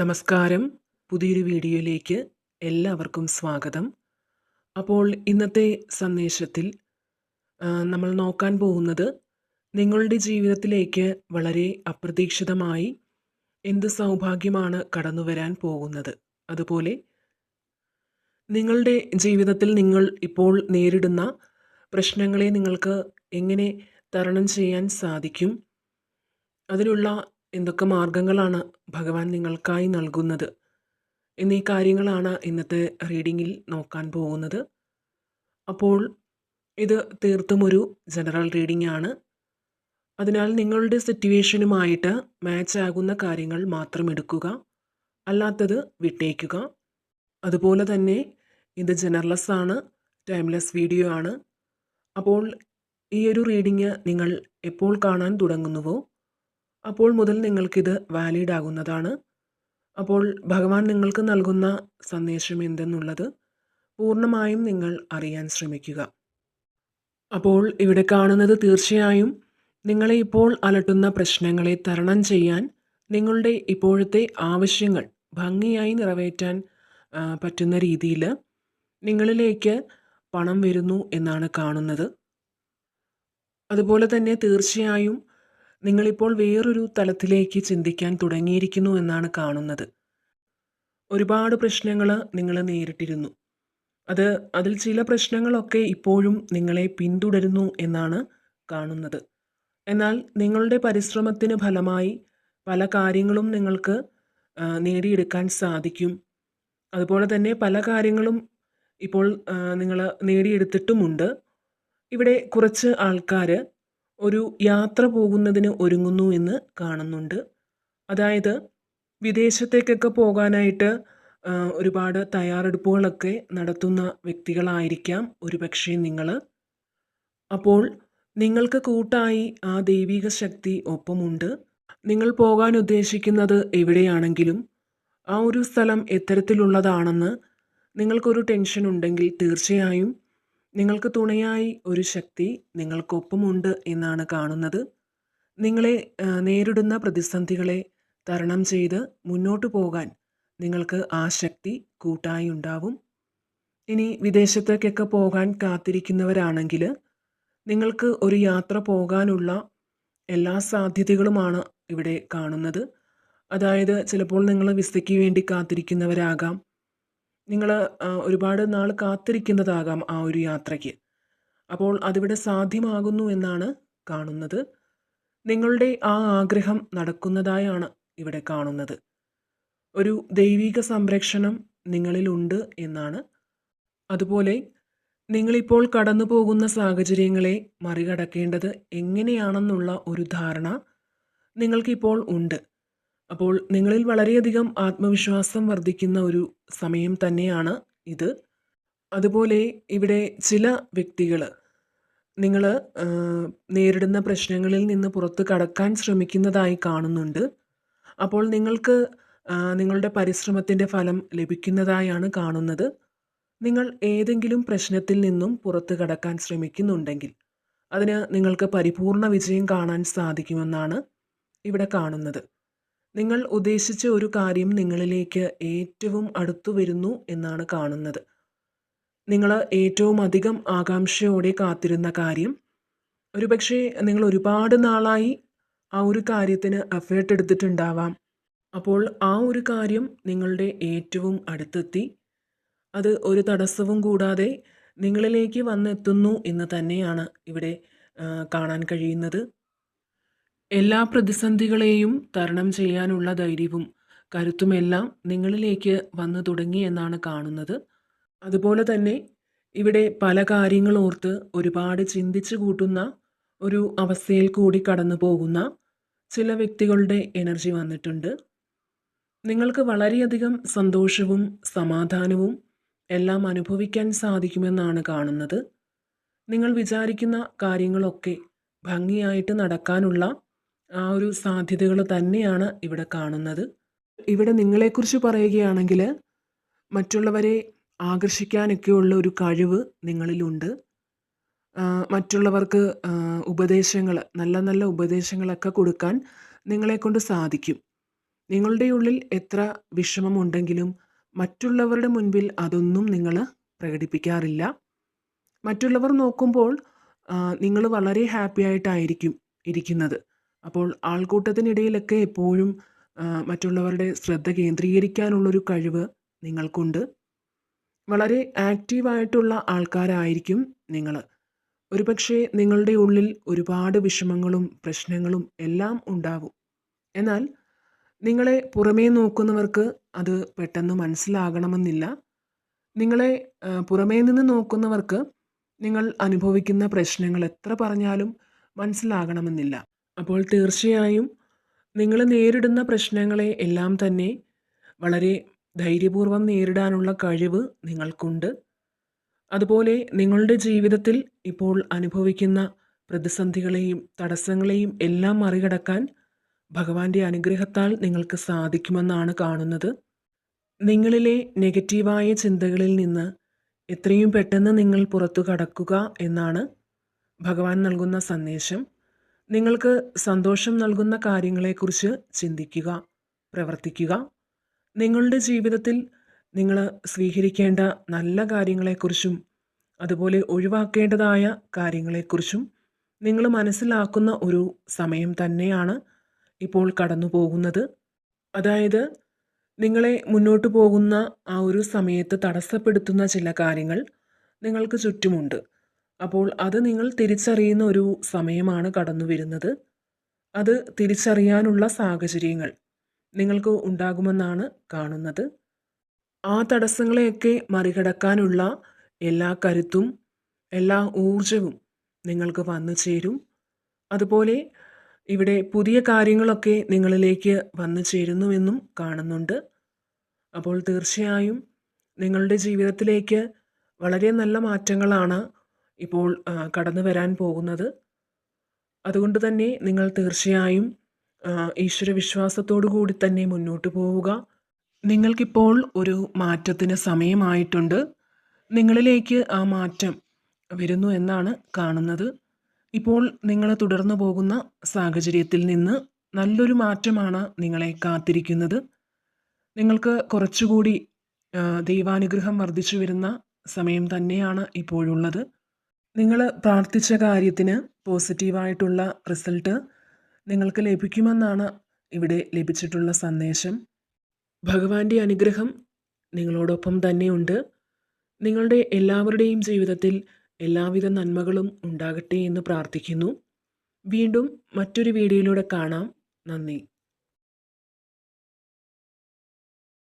നമസ്കാരം. പുതിയൊരു വീഡിയോയിലേക്ക് എല്ലാവർക്കും സ്വാഗതം. അപ്പോൾ ഇന്നത്തെ സന്ദേശത്തിൽ നമ്മൾ നോക്കാൻ പോകുന്നത് നിങ്ങളുടെ ജീവിതത്തിലേക്ക് വളരെ അപ്രതീക്ഷിതമായി എന്ത് സൗഭാഗ്യമാണ് കടന്നു വരാൻ പോകുന്നത്. അതുപോലെ നിങ്ങളുടെ ജീവിതത്തിൽ നിങ്ങൾ ഇപ്പോൾ നേരിടുന്ന പ്രശ്നങ്ങളെ നിങ്ങൾക്ക് എങ്ങനെ തരണം ചെയ്യാൻ സാധിക്കും? അതിനുള്ള എന്തൊക്കെ മാർഗങ്ങളാണ് ഭഗവാൻ നിങ്ങൾക്കായി നൽകുന്നത്? എന്നീ കാര്യങ്ങളാണ് ഇന്നത്തെ റീഡിങ്ങിൽ നോക്കാൻ പോകുന്നത്. അപ്പോൾ ഇത് തീർത്തും ഒരു ജനറൽ റീഡിംഗ് ആണ്. അതിനാൽ നിങ്ങളുടെ സിറ്റുവേഷനുമായിട്ട് മാച്ച് ആകുന്ന കാര്യങ്ങൾ മാത്രം എടുക്കുക അല്ലാത്തത് വിട്ടേക്കുക. അതുപോലെ തന്നെ ഇത് ജനറലസ് ആണ് ടൈംലെസ് വീഡിയോ ആണ്. അപ്പോൾ ഈ ഒരു റീഡിങ് നിങ്ങൾ എപ്പോൾ കാണാൻ തുടങ്ങുന്നുവോ? അപ്പോൾ മുതൽ നിങ്ങൾക്കിത് വാലിഡ് ആകുന്നതാണ് അപ്പോൾ ഭഗവാൻ നിങ്ങൾക്ക് നൽകുന്ന സന്ദേശം എന്തെന്നുള്ളത് പൂർണമായും നിങ്ങൾ അറിയാൻ ശ്രമിക്കുക. അപ്പോൾ ഇവിടെ കാണുന്നത് തീർച്ചയായും നിങ്ങളെ ഇപ്പോൾ അലട്ടുന്ന പ്രശ്നങ്ങളെ തരണം ചെയ്യാൻ നിങ്ങളുടെ ഇപ്പോഴത്തെ ആവശ്യങ്ങൾ ഭംഗിയായി നിറവേറ്റാൻ പറ്റുന്ന രീതിയിൽ നിങ്ങളിലേക്ക് പണം വരുന്നു എന്നാണ് കാണുന്നത്. അതുപോലെ തന്നെ തീർച്ചയായും നിങ്ങളിപ്പോൾ വേറൊരു തലത്തിലേക്ക് ചിന്തിക്കാൻ തുടങ്ങിയിരിക്കുന്നു എന്നാണ് കാണുന്നത്. ഒരുപാട് പ്രശ്നങ്ങൾ നിങ്ങൾ നേരിട്ടിരുന്നു. അത് അതിൽ ചില പ്രശ്നങ്ങളൊക്കെ ഇപ്പോഴും നിങ്ങളെ പിന്തുടരുന്നു എന്നാണ് കാണുന്നത്. എന്നാൽ നിങ്ങളുടെ പരിശ്രമത്തിന് ഫലമായി പല കാര്യങ്ങളും നിങ്ങൾക്ക് നേടിയെടുക്കാൻ സാധിക്കും. അതുപോലെ തന്നെ പല കാര്യങ്ങളും ഇപ്പോൾ നിങ്ങൾ നേടിയെടുത്തിട്ടുമുണ്ട്. ഇവിടെ കുറച്ച് ആൾക്കാർ ഒരു യാത്ര പോകുന്നതിന് ഒരുങ്ങുന്നു എന്ന് കാണുന്നുണ്ട്. അതായത് വിദേശത്തേക്കൊക്കെ പോകാനായിട്ട് ഒരുപാട് തയ്യാറെടുപ്പുകളൊക്കെ നടത്തുന്ന വ്യക്തികളായിരിക്കാം ഒരുപക്ഷെ നിങ്ങൾ അപ്പോൾ നിങ്ങൾക്ക് കൂട്ടായി ആ ദൈവിക ശക്തി ഒപ്പമുണ്ട്. നിങ്ങൾ പോകാൻ ഉദ്ദേശിക്കുന്നത് എവിടെയാണെങ്കിലും ആ ഒരു സ്ഥലം എത്തരത്തിലുള്ളതാണെന്ന് നിങ്ങൾക്കൊരു ടെൻഷൻ ഉണ്ടെങ്കിൽ തീർച്ചയായും നിങ്ങൾക്ക് തുണയായി ഒരു ശക്തി നിങ്ങൾക്കൊപ്പമുണ്ട് എന്നാണ് കാണുന്നത്. നിങ്ങളെ നേരിടുന്ന പ്രതിസന്ധികളെ തരണം ചെയ്ത് മുന്നോട്ട് പോകാൻ നിങ്ങൾക്ക് ആ ശക്തി കൂട്ടായി ഉണ്ടാവും. ഇനി വിദേശത്തേക്കൊക്കെ പോകാൻ കാത്തിരിക്കുന്നവരാണെങ്കിൽ നിങ്ങൾക്ക് ഒരു യാത്ര പോകാനുള്ള എല്ലാ സാധ്യതകളുമാണ് ഇവിടെ കാണുന്നത്. അതായത് ചിലപ്പോൾ നിങ്ങൾ വിസയ്ക്ക് വേണ്ടി കാത്തിരിക്കുന്നവരാകാം. നിങ്ങൾ ഒരുപാട് നാൾ കാത്തിരിക്കുന്നതാകാം ആ ഒരു യാത്രയ്ക്ക്. അപ്പോൾ അതിവിടെ സാധ്യമാകുന്നു എന്നാണ് കാണുന്നത്. നിങ്ങളുടെ ആ ആഗ്രഹം നടക്കുന്നതായാണ് ഇവിടെ കാണുന്നത്. ഒരു ദൈവിക സംരക്ഷണം നിങ്ങളിലുണ്ട് എന്നാണ്. അതുപോലെ നിങ്ങളിപ്പോൾ കടന്നു പോകുന്ന സാഹചര്യങ്ങളെ മറികടക്കേണ്ടത് എങ്ങനെയാണെന്നുള്ള ഒരു ധാരണ നിങ്ങൾക്കിപ്പോൾ ഉണ്ട്. അപ്പോൾ നിങ്ങളിൽ വളരെയധികം ആത്മവിശ്വാസം വർദ്ധിക്കുന്ന ഒരു സമയം തന്നെയാണ് ഇത്. അതുപോലെ ഇവിടെ ചില വ്യക്തികൾ നിങ്ങൾ നേരിടുന്ന പ്രശ്നങ്ങളിൽ നിന്ന് പുറത്ത് കടക്കാൻ ശ്രമിക്കുന്നതായി കാണുന്നുണ്ട്. അപ്പോൾ നിങ്ങൾക്ക് നിങ്ങളുടെ പരിശ്രമത്തിന്റെ ഫലം ലഭിക്കുന്നതായാണ് കാണുന്നത്. നിങ്ങൾ ഏതെങ്കിലും പ്രശ്നത്തിൽ നിന്നും പുറത്ത് കടക്കാൻ ശ്രമിക്കുന്നുണ്ടെങ്കിൽ അതിന് നിങ്ങൾക്ക് പരിപൂർണ വിജയം കാണാൻ സാധിക്കുമെന്നാണ് ഇവിടെ കാണുന്നത്. നിങ്ങൾ ഉദ്ദേശിച്ച ഒരു കാര്യം നിങ്ങളിലേക്ക് ഏറ്റവും അടുത്തു വരുന്നു എന്നാണ് കാണുന്നത്. നിങ്ങൾ ഏറ്റവും അധികം ആകാംക്ഷയോടെ കാത്തിരുന്ന കാര്യം ഒരുപക്ഷെ നിങ്ങൾ ഒരുപാട് നാളായി ആ ഒരു കാര്യത്തിന് എഫേർട്ട് എടുത്തിട്ടുണ്ടാവാം. അപ്പോൾ ആ ഒരു കാര്യം നിങ്ങളുടെ ഏറ്റവും അടുത്തെത്തി. അത് ഒരു തടസ്സവും കൂടാതെ നിങ്ങളിലേക്ക് വന്നെത്തുന്നു എന്ന് തന്നെയാണ് ഇവിടെ കാണാൻ കഴിയുന്നത്. എല്ലാ പ്രതിസന്ധികളെയും തരണം ചെയ്യാനുള്ള ധൈര്യവും കരുത്തുമെല്ലാം നിങ്ങളിലേക്ക് വന്നു തുടങ്ങി എന്നാണ് കാണുന്നത്. അതുപോലെ തന്നെ ഇവിടെ പല കാര്യങ്ങളോർത്ത് ഒരുപാട് ചിന്തിച്ചു കൂട്ടുന്ന ഒരു അവസ്ഥയിൽ കൂടി കടന്നു പോകുന്ന ചില വ്യക്തികളുടെ എനർജി വന്നിട്ടുണ്ട്. നിങ്ങൾക്ക് വളരെയധികം സന്തോഷവും സമാധാനവും എല്ലാം അനുഭവിക്കാൻ സാധിക്കുമെന്നാണ് കാണുന്നത്. നിങ്ങൾ വിചാരിക്കുന്ന കാര്യങ്ങളൊക്കെ ഭംഗിയായിട്ട് നടക്കാനുള്ള ആ ഒരു സാധ്യതകൾ തന്നെയാണ് ഇവിടെ കാണുന്നത്. ഇവിടെ നിങ്ങളെക്കുറിച്ച് പറയുകയാണെങ്കിൽ മറ്റുള്ളവരെ ആകർഷിക്കാനൊക്കെയുള്ള ഒരു കഴിവ് നിങ്ങളിലുണ്ട്. മറ്റുള്ളവർക്ക് ഉപദേശങ്ങൾ നല്ല നല്ല ഉപദേശങ്ങളൊക്കെ കൊടുക്കാൻ നിങ്ങളെക്കൊണ്ട് സാധിക്കും. നിങ്ങളുടെ ഉള്ളിൽ എത്ര വിഷമമുണ്ടെങ്കിലും മറ്റുള്ളവരുടെ മുൻപിൽ അതൊന്നും നിങ്ങൾ പ്രകടിപ്പിക്കാറില്ല. മറ്റുള്ളവർ നോക്കുമ്പോൾ നിങ്ങൾ വളരെ ഹാപ്പി ആയിട്ടായിരിക്കും ഇരിക്കുന്നത്. അപ്പോൾ ആൾക്കൂട്ടത്തിനിടയിലൊക്കെ എപ്പോഴും മറ്റുള്ളവരുടെ ശ്രദ്ധ കേന്ദ്രീകരിക്കാനുള്ളൊരു കഴിവ് നിങ്ങൾക്കുണ്ട്. വളരെ ആക്റ്റീവായിട്ടുള്ള ആൾക്കാരായിരിക്കും നിങ്ങൾ ഒരുപക്ഷെ നിങ്ങളുടെ ഉള്ളിൽ ഒരുപാട് വിഷമങ്ങളും പ്രശ്നങ്ങളും എല്ലാം ഉണ്ടാവും. എന്നാൽ നിങ്ങളെ പുറമേ നോക്കുന്നവർക്ക് അത് പെട്ടെന്ന് മനസ്സിലാകണമെന്നില്ല. നിങ്ങളെ പുറമേ നിന്ന് നോക്കുന്നവർക്ക് നിങ്ങൾ അനുഭവിക്കുന്ന പ്രശ്നങ്ങൾ എത്ര പറഞ്ഞാലും മനസ്സിലാകണമെന്നില്ല. അപ്പോൾ തീർച്ചയായും നിങ്ങൾ നേരിടുന്ന പ്രശ്നങ്ങളെ എല്ലാം തന്നെ വളരെ ധൈര്യപൂർവം നേരിടാനുള്ള കഴിവ് നിങ്ങൾക്കുണ്ട്. അതുപോലെ നിങ്ങളുടെ ജീവിതത്തിൽ ഇപ്പോൾ അനുഭവിക്കുന്ന പ്രതിസന്ധികളെയും തടസ്സങ്ങളെയും എല്ലാം മറികടക്കാൻ ഭഗവാന്റെ അനുഗ്രഹത്താൽ നിങ്ങൾക്ക് സാധിക്കുമെന്നാണ് കാണുന്നത്. നിങ്ങളിലെ നെഗറ്റീവായ ചിന്തകളിൽ നിന്ന് എത്രയും പെട്ടെന്ന് നിങ്ങൾ പുറത്തു കടക്കുക എന്നാണ് ഭഗവാൻ നൽകുന്ന സന്ദേശം. നിങ്ങൾക്ക് സന്തോഷം നൽകുന്ന കാര്യങ്ങളെക്കുറിച്ച് ചിന്തിക്കുക പ്രവർത്തിക്കുക. നിങ്ങളുടെ ജീവിതത്തിൽ നിങ്ങൾ സ്വീകരിക്കേണ്ട നല്ല കാര്യങ്ങളെക്കുറിച്ചും അതുപോലെ ഒഴിവാക്കേണ്ടതായ കാര്യങ്ങളെക്കുറിച്ചും നിങ്ങൾ മനസ്സിലാക്കുന്ന ഒരു സമയം തന്നെയാണ് ഇപ്പോൾ കടന്നു പോകുന്നത് അതായത് നിങ്ങളെ മുന്നോട്ട് പോകുന്ന ആ ഒരു സമയത്ത് തടസ്സപ്പെടുത്തുന്ന ചില കാര്യങ്ങൾ നിങ്ങൾക്ക് ചുറ്റുമുണ്ട്. അപ്പോൾ അത് നിങ്ങൾ തിരിച്ചറിയുന്ന ഒരു സമയമാണ് കടന്നു വരുന്നത്. അത് തിരിച്ചറിയാനുള്ള സാഹചര്യങ്ങൾ നിങ്ങൾക്ക് ഉണ്ടാകുമെന്നാണ് കാണുന്നത്. ആ തടസ്സങ്ങളെയൊക്കെ മറികടക്കാനുള്ള എല്ലാ കരുത്തും എല്ലാ ഊർജവും നിങ്ങൾക്ക് വന്നു ചേരും. അതുപോലെ ഇവിടെ പുതിയ കാര്യങ്ങളൊക്കെ നിങ്ങളിലേക്ക് വന്നു ചേരുന്നുവെന്നും കാണുന്നുണ്ട്. അപ്പോൾ തീർച്ചയായും നിങ്ങളുടെ ജീവിതത്തിലേക്ക് വളരെ നല്ല മാറ്റങ്ങളാണ് ഇപ്പോൾ കടന്നു വരാൻ പോകുന്നത്. അതുകൊണ്ട് തന്നെ നിങ്ങൾ തീർച്ചയായും ഈശ്വര ഈശ്വരവിശ്വാസത്തോടു കൂടി തന്നെ മുന്നോട്ട് പോവുക. നിങ്ങൾക്കിപ്പോൾ ഒരു മാറ്റത്തിന് സമയമായിട്ടുണ്ട്. നിങ്ങളിലേക്ക് ആ മാറ്റം വരുന്നു എന്നാണ് കാണുന്നത്. ഇപ്പോൾ നിങ്ങൾ തുടർന്നു പോകുന്ന സാഹചര്യത്തിൽ നിന്ന് നല്ലൊരു മാറ്റമാണ് നിങ്ങളെ കാത്തിരിക്കുന്നത്. നിങ്ങൾക്ക് കുറച്ചുകൂടി ദൈവാനുഗ്രഹം വർദ്ധിച്ചു വരുന്ന സമയം തന്നെയാണ് ഇപ്പോഴുള്ളത്. നിങ്ങൾ പ്രാർത്ഥിച്ച കാര്യത്തിന് പോസിറ്റീവായിട്ടുള്ള റിസൾട്ട് നിങ്ങൾക്ക് ലഭിക്കുമെന്നാണ് ഇവിടെ ലഭിച്ചിട്ടുള്ള സന്ദേശം. ഭഗവാന്റെ അനുഗ്രഹം നിങ്ങളോടൊപ്പം തന്നെയുണ്ട്. നിങ്ങളുടെ എല്ലാവരുടെയും ജീവിതത്തിൽ എല്ലാവിധ നന്മകളും ഉണ്ടാകട്ടെ എന്ന് പ്രാർത്ഥിക്കുന്നു. വീണ്ടും മറ്റൊരു വീഡിയോയിലൂടെ കാണാം. നന്ദി.